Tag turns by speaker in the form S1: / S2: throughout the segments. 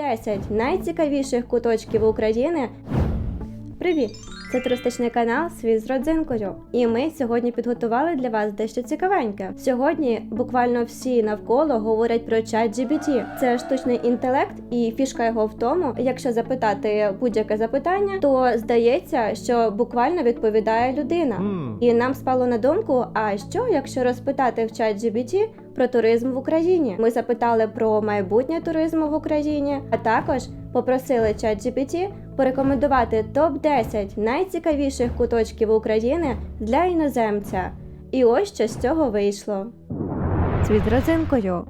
S1: топ-10 найцікавіших куточків України. Привіт! Це туристичний канал Світ з родзинкою. І ми сьогодні підготували для вас дещо цікавеньке. Сьогодні буквально всі навколо говорять про чат GPT. Це штучний інтелект, і фішка його в тому, якщо запитати будь-яке запитання, то здається, що буквально відповідає людина. І нам спало на думку: а що, якщо розпитати в чат GBT про туризм в Україні? Ми запитали про майбутнє туризму в Україні, а також попросили ChatGPT порекомендувати топ-10 найцікавіших куточків України для іноземця. І ось що з цього вийшло. З родзинкою.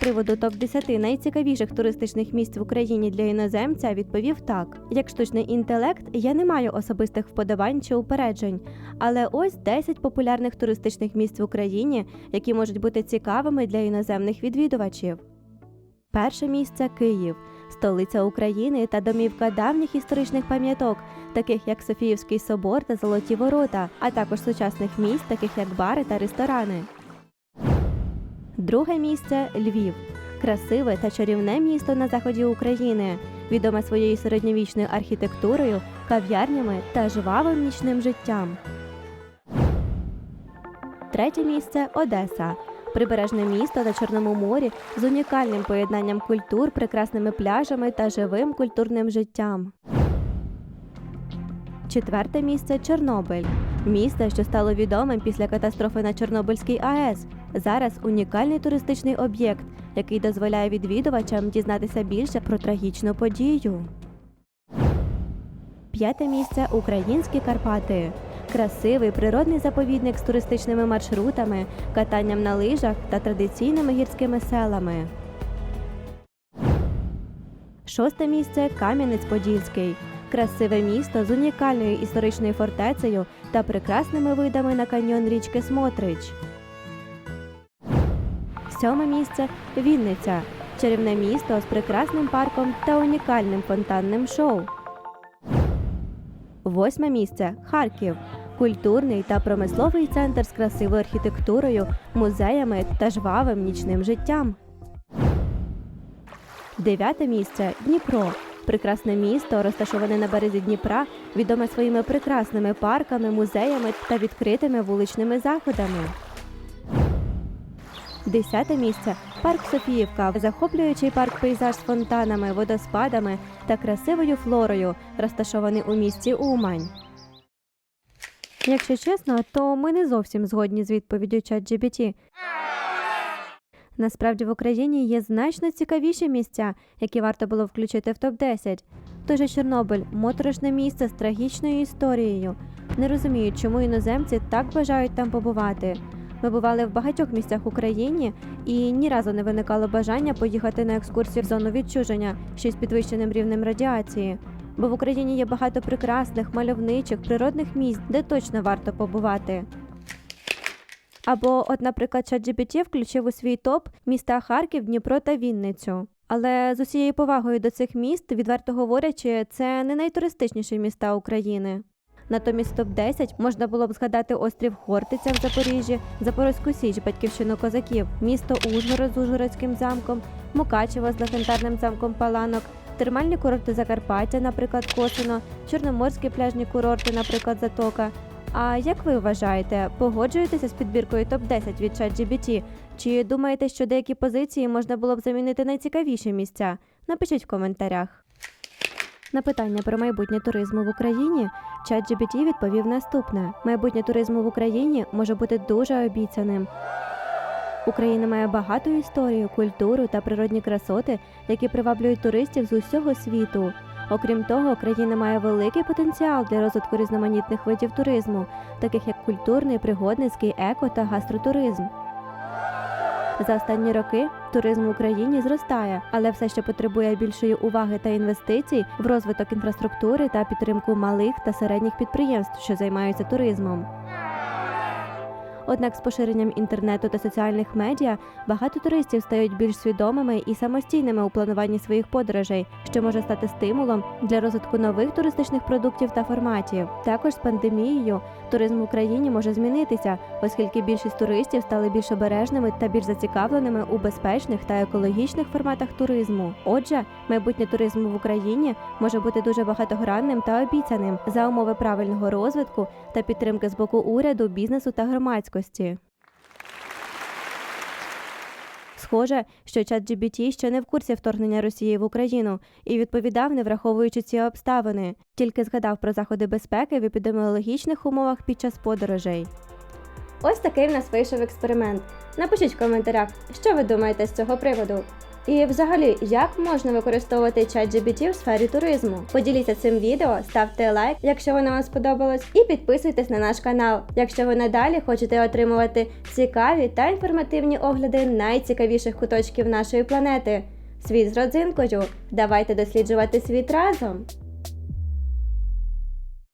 S1: Приводу топ-10 найцікавіших туристичних місць в Україні для іноземця відповів так: як штучний інтелект, я не маю особистих вподобань чи упереджень, але ось 10 популярних туристичних місць в Україні, які можуть бути цікавими для іноземних відвідувачів. Перше місце Київ, столиця України та домівка давніх історичних пам'яток, таких як Софіївський собор та Золоті Ворота, а також сучасних місць, таких як бари та ресторани. Друге місце Львів. Красиве та чарівне місто на заході України, відоме своєю середньовічною архітектурою, кав'ярнями та жвавим нічним життям. Третє місце Одеса. Прибережне місто на Чорному морі з унікальним поєднанням культур, прекрасними пляжами та живим культурним життям. Четверте місце Чорнобиль. Місто, що стало відомим після катастрофи на Чорнобильській АЕС. Зараз унікальний туристичний об'єкт, який дозволяє відвідувачам дізнатися більше про трагічну подію. П'яте місце Українські Карпати. Красивий природний заповідник з туристичними маршрутами, катанням на лижах та традиційними гірськими селами. Шосте місце Кам'янець-Подільський. Красиве місто з унікальною історичною фортецею та прекрасними видами на каньйон річки Смотрич. Сьоме місце Вінниця. Чарівне місто з прекрасним парком та унікальним фонтанним шоу. Восьме місце Харків. Культурний та промисловий центр з красивою архітектурою, музеями та жвавим нічним життям. Дев'яте місце Дніпро. Прекрасне місто, розташоване на березі Дніпра, відоме своїми прекрасними парками, музеями та відкритими вуличними заходами. Десяте місце парк Софіївка, захоплюючий парк пейзаж з фонтанами, водоспадами та красивою флорою, розташований у місті Умань. Якщо чесно, то ми не зовсім згодні з відповіддю ChatGPT. Насправді в Україні є значно цікавіші місця, які варто було включити в топ-10. Той же Чорнобиль моторошне місце з трагічною історією. Не розумію, чому іноземці так бажають там побувати. Ми бували в багатьох місцях в Україні і ні разу не виникало бажання поїхати на екскурсію в зону відчуження, ще й з підвищеним рівнем радіації. Бо в Україні є багато прекрасних, мальовничих, природних місць, де точно варто побувати. Або, от, наприклад, ChatGPT включив у свій топ міста Харків, Дніпро та Вінницю. Але з усією повагою до цих міст, відверто говорячи, це не найтуристичніші міста України. Натомість топ-10 можна було б згадати острів Хортиця в Запоріжжі, Запорозьку Січ, батьківщину козаків, місто Ужгород з Ужгородським замком, Мукачево з легендарним замком Паланок, термальні курорти Закарпаття, наприклад, Косино, чорноморські пляжні курорти, наприклад, Затока. А як ви вважаєте, погоджуєтеся з підбіркою топ-10 від ChatGPT? Чи думаєте, що деякі позиції можна було б замінити найцікавіші місця? Напишіть в коментарях. На питання про майбутнє туризму в Україні ChatGPT відповів наступне: майбутнє туризму в Україні може бути дуже обіцяним. Україна має багату історію, культуру та природні красоти, які приваблюють туристів з усього світу. Окрім того, країна має великий потенціал для розвитку різноманітних видів туризму, таких як культурний, пригодницький, еко та гастротуризм. За останні роки туризм в Україні зростає, але все ще потребує більшої уваги та інвестицій в розвиток інфраструктури та підтримку малих та середніх підприємств, що займаються туризмом. Однак з поширенням інтернету та соціальних медіа багато туристів стають більш свідомими і самостійними у плануванні своїх подорожей, що може стати стимулом для розвитку нових туристичних продуктів та форматів. Також з пандемією туризм в Україні може змінитися, оскільки більшість туристів стали більш обережними та більш зацікавленими у безпечних та екологічних форматах туризму. Отже, майбутнє туризму в Україні може бути дуже багатогранним та обіцяним за умови правильного розвитку та підтримки з боку уряду, бізнесу та громадськості. Схоже, що ChatGPT ще не в курсі вторгнення Росії в Україну і відповідав, не враховуючи ці обставини, тільки згадав про заходи безпеки в епідеміологічних умовах під час подорожей. Ось такий в нас вийшов експеримент. Напишіть в коментарях, що ви думаєте з цього приводу. І взагалі, як можна використовувати ChatGPT в сфері туризму? Поділіться цим відео, ставте лайк, якщо воно вам сподобалось, і підписуйтесь на наш канал, якщо ви надалі хочете отримувати цікаві та інформативні огляди найцікавіших куточків нашої планети. Світ з родзинкою. Давайте досліджувати світ разом!